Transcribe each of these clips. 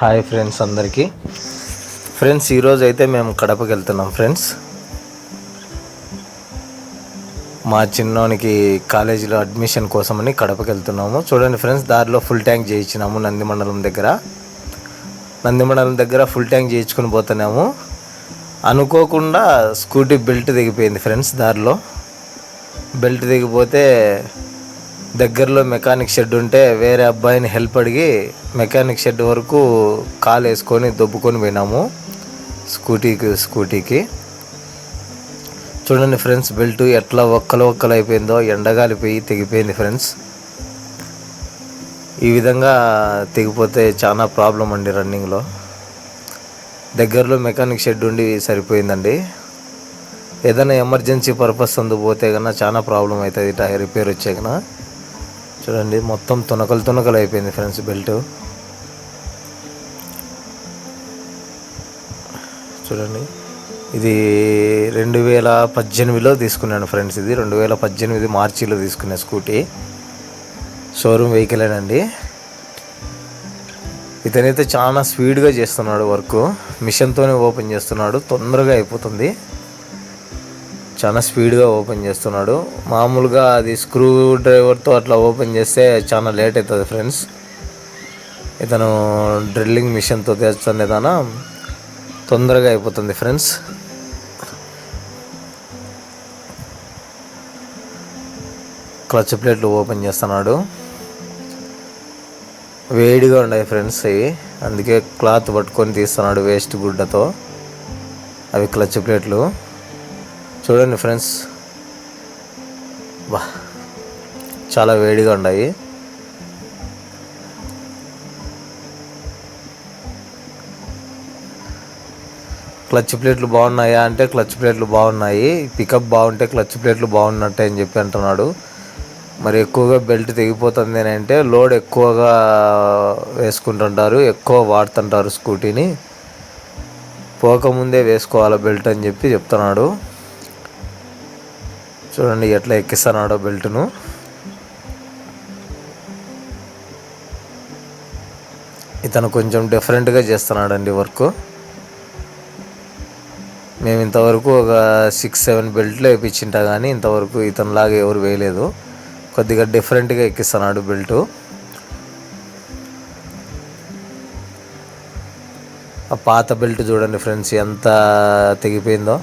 Hi friends అందరికీ. Friends ఈరోజు అయితే మేము కడపకి వెళ్తున్నాం ఫ్రెండ్స్. మా చిన్నోనికి కాలేజీలో అడ్మిషన్ కోసమని కడపకి వెళ్తున్నాము. చూడండి ఫ్రెండ్స్ దారిలో ఫుల్ ట్యాంక్ చేయించినాము నంది మండలం దగ్గర. నందిమండలం దగ్గర ఫుల్ ట్యాంక్ చేయించుకొని పోతున్నాము. అనుకోకుండా స్కూటీ బెల్ట్ దిగిపోయింది ఫ్రెండ్స్ దారిలో. బెల్ట్ దిగిపోతే దగ్గరలో మెకానిక్ షెడ్ ఉంటే వేరే అబ్బాయిని హెల్ప్ అడిగి మెకానిక్ షెడ్ వరకు కాలు వేసుకొని దొబ్బుకొని పోయినాము. స్కూటీకి స్కూటీకి. చూడండి ఫ్రెండ్స్ బెల్ట్ ఎట్లా ఒక్కలు ఒక్కలు అయిపోయిందో ఎండగాలిపోయి తెగిపోయింది ఫ్రెండ్స్. ఈ విధంగా తెగిపోతే చాలా ప్రాబ్లం అండి రన్నింగ్లో. దగ్గరలో మెకానిక్ షెడ్ ఉండి సరిపోయిందండి. ఏదైనా ఎమర్జెన్సీ పర్పస్ అందుపోతే కన్నా చాలా ప్రాబ్లం అవుతుంది రిపేర్ వచ్చే కన్నా. చూడండి మొత్తం తునకలు తునకలు అయిపోయింది ఫ్రెండ్స్ బెల్ట్. చూడండి ఇది రెండు వేల పద్దెనిమిదిలో తీసుకున్నాను ఫ్రెండ్స్ ఇది. రెండు వేల పద్దెనిమిది మార్చిలో తీసుకున్న స్కూటీ. షోరూమ్ వెహికలేనండి ఇతనైతే చాలా స్పీడ్గా చేస్తున్నాడు వర్క్. మిషన్తోనే ఓపెన్ చేస్తున్నాడు. తొందరగా అయిపోతుంది. చాలా స్పీడ్గా ఓపెన్ చేస్తున్నాడు. మామూలుగా అది స్క్రూ డ్రైవర్తో అట్లా ఓపెన్ చేస్తే చాలా లేట్ అవుతుంది ఫ్రెండ్స్. ఇతను డ్రిల్లింగ్ మిషన్తో తెస్తుంది ఏదైనా తొందరగా అయిపోతుంది ఫ్రెండ్స్. క్లచ్ ప్లేట్లు ఓపెన్ చేస్తున్నాడు. వేడిగా ఉన్నాయి ఫ్రెండ్స్ అవి అందుకే క్లాత్ పట్టుకొని తీస్తున్నాడు వేస్ట్ గుడ్డతో. అవి క్లచ్ ప్లేట్లు. చూడండి ఫ్రెండ్స్. బా చాలా వేడిగా ఉన్నాయి. క్లచ్ ప్లేట్లు బాగున్నాయా అంటే క్లచ్ ప్లేట్లు బాగున్నాయి. పికప్ బాగుంటే క్లచ్ ప్లేట్లు బాగున్నట్టే అని చెప్పి అంటున్నాడు. మరి ఎక్కువగా బెల్ట్ తెగిపోతుంది అని అంటే లోడ్ ఎక్కువగా వేసుకుంటుంటారు ఎక్కువ వాడుతుంటారు స్కూటీని. పోకముందే వేసుకోవాలి బెల్ట్ అని చెప్పి చెప్తున్నాడు. చూడండి ఎట్లా ఎక్కిస్తున్నాడో బెల్ట్ను. ఇతను కొంచెం డిఫరెంట్గా చేస్తున్నాడండి వర్క్. మేము ఇంతవరకు ఒక సిక్స్ సెవెన్ బెల్ట్లు వేయించింటా కానీ ఇంతవరకు ఇతనిలాగా ఎవరు వేయలేదు. కొద్దిగా డిఫరెంట్గా ఎక్కిస్తున్నాడు బెల్టు. ఆ పాత బెల్ట్ చూడండి ఫ్రెండ్స్ ఎంత తెగిపోయిందో.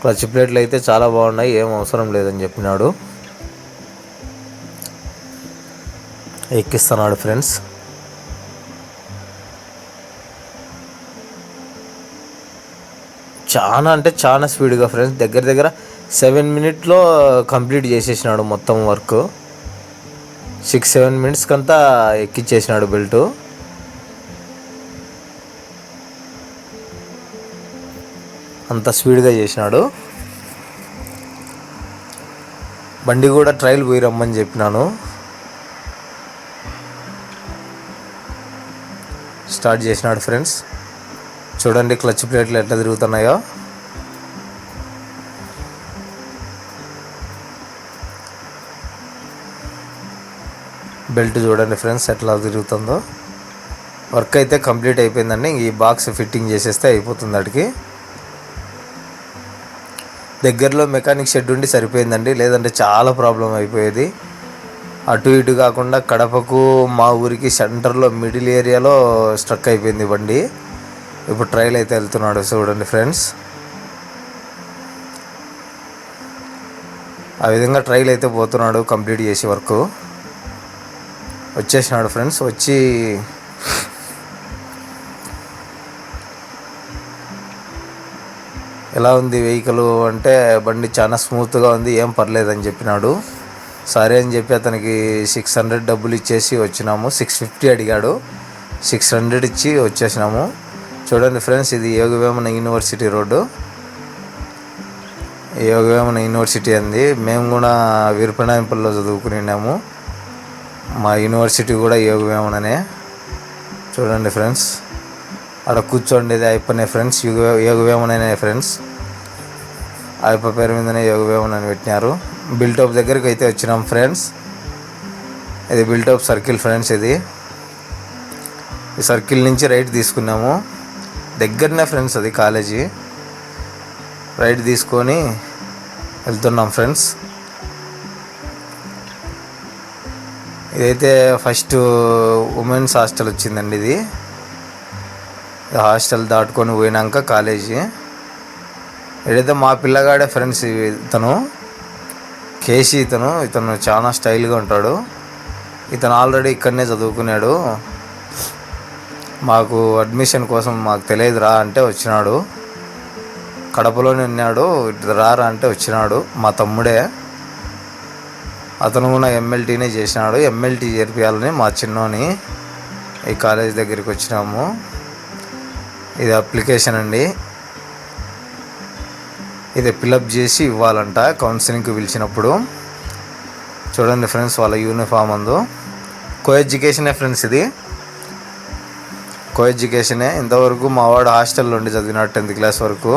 క్లచ్ ప్లేట్లు అయితే చాలా బాగున్నాయి ఏం అవసరం లేదని చెప్పినాడు. ఎక్కిస్తున్నాడు ఫ్రెండ్స్. చాలా అంటే చాలా స్పీడ్గా ఫ్రెండ్స్ దగ్గర దగ్గర సెవెన్ మినిట్లో కంప్లీట్ చేసేసినాడు మొత్తం వర్క్. సిక్స్ సెవెన్ మినిట్స్కంతా ఎక్కిచ్చేసినాడు బెల్టు. అంత స్పీడ్గా చేసినాడు. బండి కూడా ట్రయల్ పోయి రమ్మని చెప్పినాను. స్టార్ట్ చేసినాడు ఫ్రెండ్స్. చూడండి క్లచ్ ప్లేట్లు ఎట్లా తిరుగుతున్నాయో. బెల్ట్ చూడండి ఫ్రెండ్స్ ఎట్లా తిరుగుతుందో. వర్క్ అయితే కంప్లీట్ అయిపోయిందండి. ఈ బాక్స్ ఫిట్టింగ్ చేసేస్తే అయిపోతుంది అడికి దగ్గరలో మెకానిక్ షెడ్ ఉండి సరిపోయిందండి. లేదంటే చాలా ప్రాబ్లం అయిపోయేది. అటు ఇటు కాకుండా కడపకు మా ఊరికి సెంటర్లో మిడిల్ ఏరియాలో స్ట్రక్ అయిపోయింది బండి. ఇప్పుడు ట్రైల్ అయితే వెళ్తున్నాడు చూడండి ఫ్రెండ్స్. ఆ విధంగా ట్రైల్ అయితే పోతున్నాడు కంప్లీట్ చేసే వరకు. వచ్చేసినాడు ఫ్రెండ్స్ వచ్చి ఎలా ఉంది వెహికల్ అంటే బండి చాలా స్మూత్గా ఉంది ఏం పర్లేదని చెప్పినాడు. సరే అని చెప్పి అతనికి సిక్స్ హండ్రెడ్ డబ్బులు ఇచ్చేసి వచ్చినాము. సిక్స్ ఫిఫ్టీ అడిగాడు. సిక్స్ హండ్రెడ్ ఇచ్చి వచ్చేసినాము. చూడండి ఫ్రెండ్స్ ఇది Yogavemana university road. Yogavemana university అంది. మేము కూడా వీరపనాయంపల్లిలో చదువుకున్నాము మా యూనివర్సిటీ కూడా యోగవేమననే. చూడండి ఫ్రెండ్స్. అక్కడ కూర్చోండేది అయిపోయినాయి ఫ్రెండ్స్. యోగ యోగవేమనైనా ఫ్రెండ్స్. అయ్యప్ప పేరు మీదనే యోగవేమన్ అని పెట్టినారు. బిల్టాప్ దగ్గరికి అయితే వచ్చినాం ఫ్రెండ్స్. ఇది బిల్టాప్ సర్కిల్ ఫ్రెండ్స్ ఇది. ఈ సర్కిల్ నుంచి రైట్ తీసుకున్నాము. దగ్గరనే ఫ్రెండ్స్ అది కాలేజీ. రైట్ తీసుకొని వెళ్తున్నాం ఫ్రెండ్స్. ఇదైతే ఫస్ట్ ఉమెన్స్ హాస్టల్ వచ్చిందండి ఇది. హాస్టల్ దాటుకొని పోయినాక కాలేజీ. ఏదైతే మా పిల్లగాడే ఫ్రెండ్స్ ఇతను. కేసీ ఇతను. ఇతను చాలా స్టైల్గా ఉంటాడు. ఇతను ఆల్రెడీ ఇక్కడనే చదువుకున్నాడు. మాకు అడ్మిషన్ కోసం మాకు తెలియదు రా అంటే వచ్చినాడు. కడపలోనే ఉన్నాడు ఇటు రారా అంటే వచ్చినాడు. మా తమ్ముడే. అతను కూడా ఎమ్మెల్టీనే చేసినాడు. ఎమ్మెల్టీ చేర్పియాలని మా చిన్నోని ఈ కాలేజ్ దగ్గరికి వచ్చినాము. ఇది అప్లికేషన్ అండి. ఇది ఫిలప్ చేసి ఇవ్వాలంట కౌన్సిలింగ్కి పిలిచినప్పుడు. చూడండి ఫ్రెండ్స్ వాళ్ళ యూనిఫామ్ అందు. కో ఎడ్యుకేషనే ఫ్రెండ్స్ ఇది? కో ఎడ్యుకేషనే ఇంతవరకు మా వాడు హాస్టల్లో ఉండి చదివినాడు టెన్త్ క్లాస్ వరకు.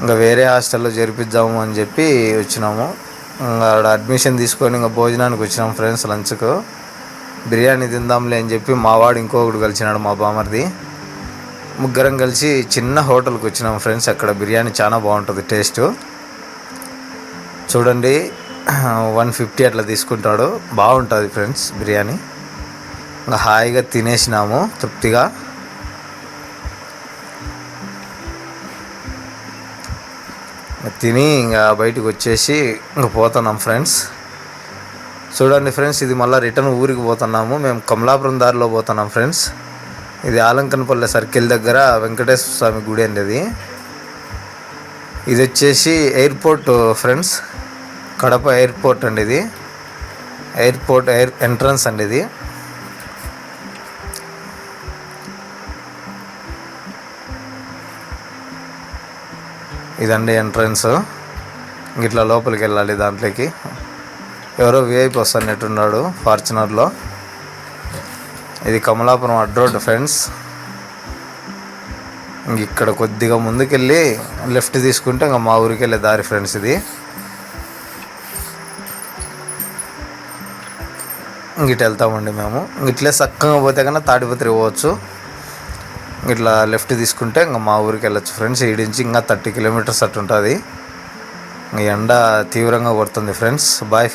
ఇంకా వేరే హాస్టల్లో చేర్పిద్దాము అని చెప్పి వచ్చినాము. ఇంకా ఆడ అడ్మిషన్ తీసుకొని ఇంకా భోజనానికి వచ్చినాం ఫ్రెండ్స్ లంచ్కు బిర్యానీ తిందాంలే అని చెప్పి మా వాడు ఇంకొకడు కలిసినాడు మా బామర్ది. ముగ్గురం కలిసి చిన్న హోటల్కి వచ్చినాం ఫ్రెండ్స్. అక్కడ బిర్యానీ చాలా బాగుంటుంది టేస్ట్. చూడండి వన్ ఫిఫ్టీ అట్లా తీసుకుంటాడు. బాగుంటుంది ఫ్రెండ్స్ బిర్యానీ. ఇంకా హాయిగా తినేసినాము తృప్తిగా. తిని ఇంకా బయటకు వచ్చేసి ఇంకా పోతున్నాం ఫ్రెండ్స్. చూడండి ఫ్రెండ్స్ ఇది మళ్ళీ రిటర్న్ ఊరికి పోతున్నాము. మేము కమలాపురం దారిలో పోతున్నాం ఫ్రెండ్స్. ఇది ఆలంకనపల్లె సర్కిల్ దగ్గర వెంకటేశ్వర స్వామి గుడి అండి ఇది. ఇది వచ్చేసి ఎయిర్పోర్ట్ ఫ్రెండ్స్. కడప ఎయిర్పోర్ట్ అండి ఇది. ఎయిర్పోర్ట్ ఎయిర్ ఎంట్రన్స్ అండి ఇది. ఇదండి ఎంట్రన్స్. ఇట్లా లోపలికి వెళ్ళాలి దాంట్లోకి. ఎవరో విఐపి వస్తున్నట్టున్నాడు ఫార్చునర్లో. ఇది కమలాపురం అడ్ రోడ్ ఫ్రెండ్స్. ఇక్కడ కొద్దిగా ముందుకెళ్ళి లెఫ్ట్ తీసుకుంటే ఇంకా మా ఊరికి వెళ్ళే దారి ఫ్రెండ్స్ ఇది. ఇంక ఇటు వెళ్తామండి మేము. ఇట్లే చక్కగా పోతే కన్నా తాడిపత్రి పోవచ్చు. ఇట్లా లెఫ్ట్ తీసుకుంటే ఇంకా మా ఊరికి వెళ్ళచ్చు ఫ్రెండ్స్. ఈడించి నుంచి ఇంకా థర్టీ కిలోమీటర్స్ అట్టు ఉంటుంది ఎండ తీవ్రంగా కొడుతుంది ఫ్రెండ్స్. బాయ్.